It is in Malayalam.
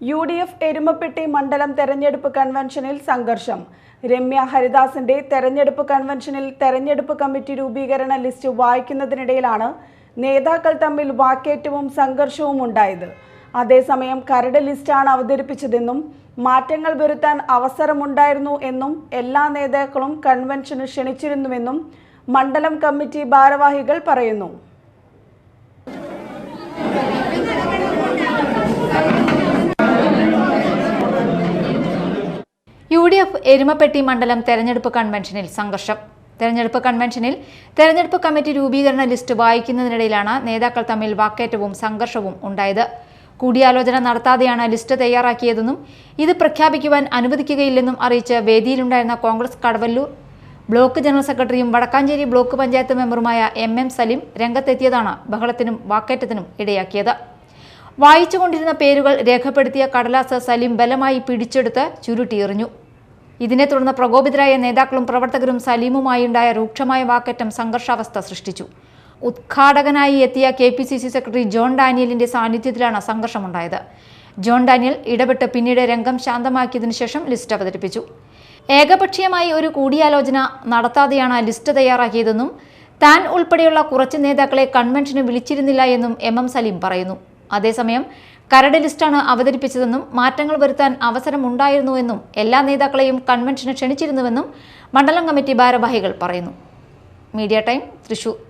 യു ഡി എഫ് എരുമപ്പെട്ടി മണ്ഡലം തെരഞ്ഞെടുപ്പ് കൺവെൻഷനിൽ സംഘർഷം. രമ്യ ഹരിദാസിന്റെ തെരഞ്ഞെടുപ്പ് കൺവെൻഷനിൽ തെരഞ്ഞെടുപ്പ് കമ്മിറ്റി രൂപീകരണ ലിസ്റ്റ് വായിക്കുന്നതിനിടയിലാണ് നേതാക്കൾ തമ്മിൽ വാക്കേറ്റവും സംഘർഷവും ഉണ്ടായത്. അതേസമയം കരട് ലിസ്റ്റാണ് അവതരിപ്പിച്ചതെന്നും മാറ്റങ്ങൾ വരുത്താൻ അവസരമുണ്ടായിരുന്നു എന്നും എല്ലാ നേതാക്കളും കൺവെൻഷന് ക്ഷണിച്ചിരുന്നുവെന്നും മണ്ഡലം കമ്മിറ്റി ഭാരവാഹികൾ പറയുന്നു യു ഡി എഫ് എരുമപ്പെട്ടി മണ്ഡലം തെരഞ്ഞെടുപ്പ് കൺവെൻഷനിൽ സംഘർഷം. തെരഞ്ഞെടുപ്പ് കൺവെൻഷനിൽ തെരഞ്ഞെടുപ്പ് കമ്മിറ്റി രൂപീകരണ ലിസ്റ്റ് വായിക്കുന്നതിനിടയിലാണ് നേതാക്കൾ തമ്മിൽ വാക്കേറ്റവും സംഘർഷവും ഉണ്ടായത്. കൂടിയാലോചന നടത്താതെയാണ് ലിസ്റ്റ് തയ്യാറാക്കിയതെന്നും ഇത് പ്രഖ്യാപിക്കുവാൻ അനുവദിക്കുകയില്ലെന്നും അറിയിച്ച് വേദിയിലുണ്ടായിരുന്ന കോൺഗ്രസ് കടവല്ലൂർ ബ്ലോക്ക് ജനറൽ സെക്രട്ടറിയും വടക്കാഞ്ചേരി ബ്ലോക്ക് പഞ്ചായത്ത് മെമ്പറുമായ എം എം സലീം രംഗത്തെത്തിയതാണ് ബഹളത്തിനും വാക്കേറ്റത്തിനും ഇടയാക്കിയത്. വായിച്ചുകൊണ്ടിരുന്ന പേരുകൾ രേഖപ്പെടുത്തിയ കടലാസ് സലീം ബലമായി പിടിച്ചെടുത്ത് ചുരുട്ടിയെറിഞ്ഞു. ഇതിനെ തുടർന്ന് പ്രകോപിതരായ നേതാക്കളും പ്രവർത്തകരും സലീമുമായുണ്ടായ രൂക്ഷമായ വാക്കറ്റം സംഘർഷാവസ്ഥ സൃഷ്ടിച്ചു. ഉദ്ഘാടകനായി എത്തിയ K P C C secretary John ഡാനിയലിന്റെ സാന്നിധ്യത്തിലാണ് സംഘർഷമുണ്ടായത്. ജോൺ ഡാനിയൽ ഇടപെട്ട് പിന്നീട് രംഗം ശാന്തമാക്കിയതിനു ശേഷം ലിസ്റ്റ് അവതരിപ്പിച്ചു. ഏകപക്ഷീയമായി ഒരു കൂടിയാലോചന നടത്താതെയാണ് ലിസ്റ്റ് തയ്യാറാക്കിയതെന്നും താൻ ഉൾപ്പെടെയുള്ള കുറച്ച് നേതാക്കളെ കൺവെൻഷന് വിളിച്ചിരുന്നില്ല എന്നും എം എം സലീം പറയുന്നു. അതേസമയം കരട് ലിസ്റ്റാണ് അവതരിപ്പിച്ചതെന്നും മാറ്റങ്ങൾ വരുത്താൻ അവസരമുണ്ടായിരുന്നുവെന്നും എല്ലാ നേതാക്കളെയും കൺവെൻഷന് ക്ഷണിച്ചിരുന്നുവെന്നും മണ്ഡലം കമ്മിറ്റി ഭാരവാഹികൾ പറയുന്നു. Media time Thrissur.